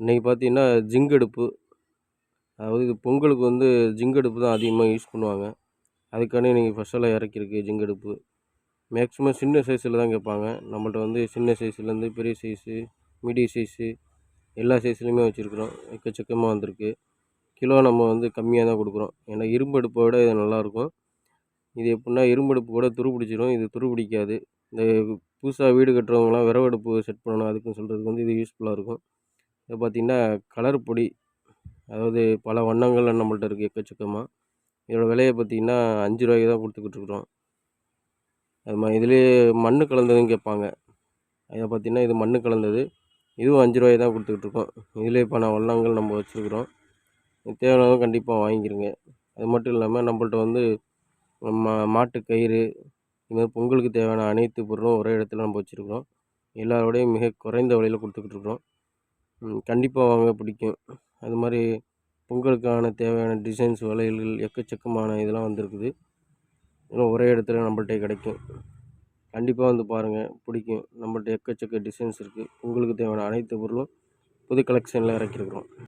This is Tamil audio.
இன்றைக்கி பார்த்தீங்கன்னா ஜிங்க் அடுப்பு. அதாவது இது பொங்கலுக்கு வந்து ஜிங்க் அடுப்பு தான் அதிகமாக யூஸ் பண்ணுவாங்க. அதுக்காண்டி இன்றைக்கி ஸ்பெஷலாக இறக்கிருக்கு ஜிங்க் அடுப்பு. மேக்ஸிமம் சின்ன சைஸில் தான் கேட்பாங்க. நம்மள்ட்ட வந்து சின்ன சைஸ்லேருந்து பெரிய சைஸு மீடியம் சைஸு எல்லா சைஸ்லேயுமே வச்சுருக்குறோம். எக்கச்சக்கமாக வந்திருக்கு. கிலோ நம்ம வந்து கம்மியாக தான் கொடுக்குறோம். ஏன்னா இரும்பு அடுப்பை விட இது நல்லாயிருக்கும் இது எப்படின்னா இரும்பு அடுப்பு கூட துரு பிடிச்சிரும். இது துரு பிடிக்காது. இந்த புதுசாக வீடு கட்டுறவங்கலாம் விறவடுப்பு செட் பண்ணணும். அதுக்குன்னு சொல்கிறதுக்கு வந்து இது யூஸ்ஃபுல்லாக இருக்கும். இது பார்த்திங்கன்னா கலர் பொடி. அதாவது பல வண்ணங்கள் நம்மள்ட்ட இருக்குது எக்கச்சக்கமாக இதோட விலையை பார்த்திங்கன்னா அஞ்சு ரூபாய்க்கு தான் கொடுத்துக்கிட்டு இருக்கிறோம் அது மாதிரி இதுலேயே மண் கலந்ததும் கேட்பாங்க. இதை பார்த்திங்கன்னா இது மண் கலந்தது. இதுவும் அஞ்சு ரூபாய்க்கு தான் கொடுத்துக்கிட்டு இதிலே இதுலேயே பல வண்ணங்கள் நம்ம வச்சுருக்குறோம். தேவையானவங்க கண்டிப்பாக வாங்கிக்கிறங்க. அது மட்டும் இல்லாமல் நம்மள்ட்ட வந்து மா மாட்டு கயிறு இது மாதிரி பொங்கலுக்கு தேவையான அனைத்து பொருளும் ஒரே இடத்துல நம்ம வச்சுருக்குறோம். எல்லாரோடையும் மிக குறைந்த விலையில் கொடுத்துக்கிட்டு இருக்கிறோம் கண்டிப்பாக வாங்க பிடிக்கும். அது மாதிரி பொங்கலுக்கான தேவையான டிசைன்ஸ் வளையல்கள் எக்கச்சக்கமான இதெல்லாம் வந்திருக்குது. இதெல்லாம் ஒரே இடத்துல நம்மள்கிட்ட கிடைக்கும். கண்டிப்பாக வந்து பாருங்கள் பிடிக்கும். நம்மள்ட்ட எக்கச்சக்க டிசைன்ஸ் இருக்குது பொங்கலுக்கு தேவையான அனைத்து பொருளும் புது கலெக்ஷனில் இறக்கியிருக்கிறோம்